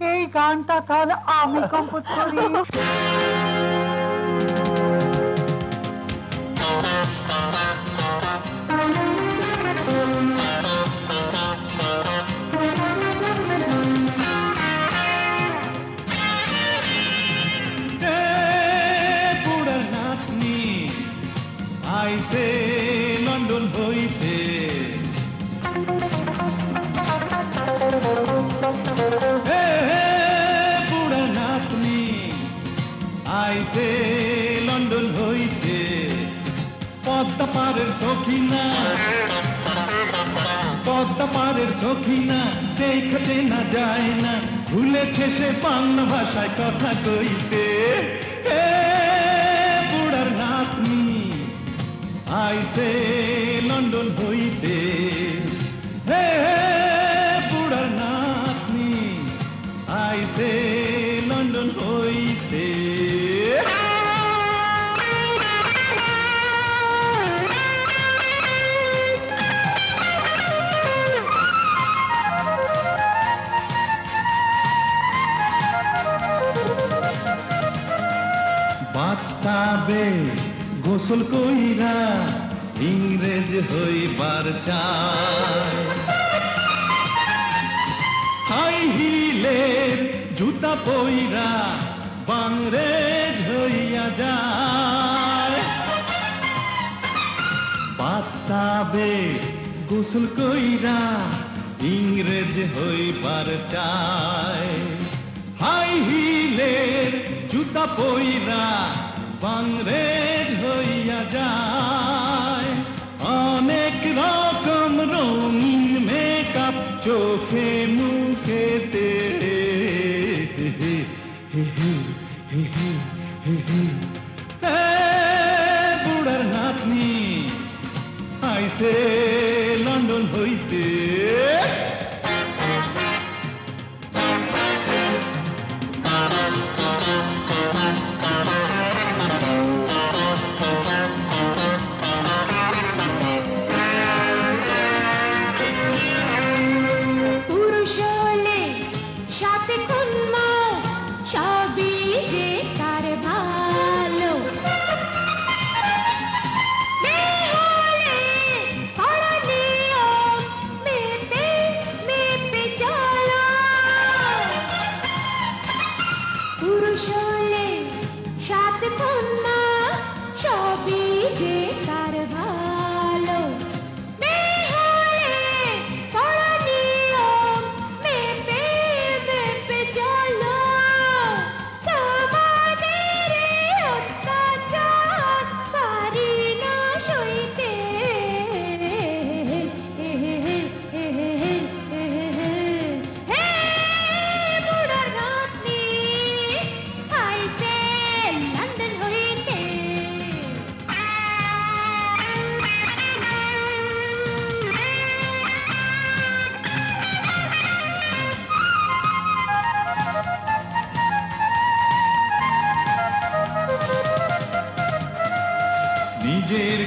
এই গানটা তাহলে আমি কম্পোজ করি। হইতে। হে সখিনা। পদ্মা পারের সখিনা, দেখতে না যায় না। ভুলেছে সে বাংলা ভাষায় কথা কইতে। এ বুড়ার নাতনি, আইতে লন্ডন হইতে। বাতাবে গোসল কইরা ইংরেজ হইবার চায়। হাই হিলের জুতা পইরা বাংরেজ হইয়া যায়। বাতাবে গোসল কইরা ইংরেজ হইবার চায়। হাই হিলের জুতা পইরা বানরেজ হইয়া যায় অনেক রকম রঙিন মেকআপ চোখে মুখেতে হে হে হে হে হে হে হে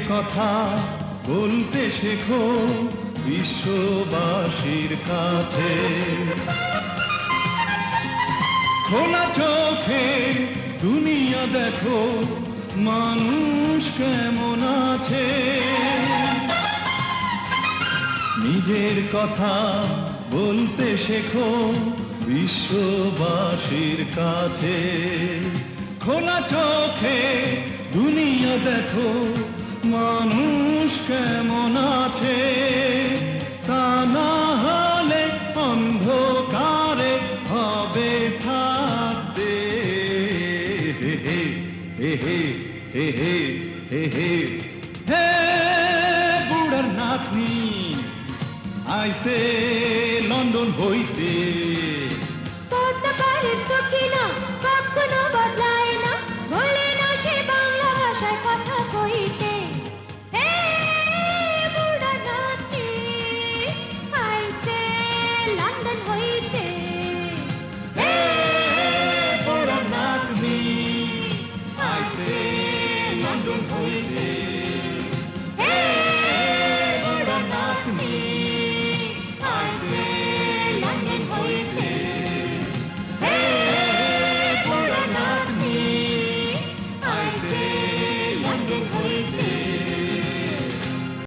কথা বলতে শেখো বিশ্ববাসীর কাছে। খোলা চোখে দুনিয়া দেখো, মানুষ কেমন আছে? নিজের কথা বলতে শেখো বিশ্ববাসীর কাছে। খোলা চোখে দুনিয়া দেখো মানুষ কেমন আছে? তা না হলে অন্ধকারে হবে থাকতে হে হে হে হে হে হে হে বুড়ার নাতনি, আইসে লন্ডন হইতে।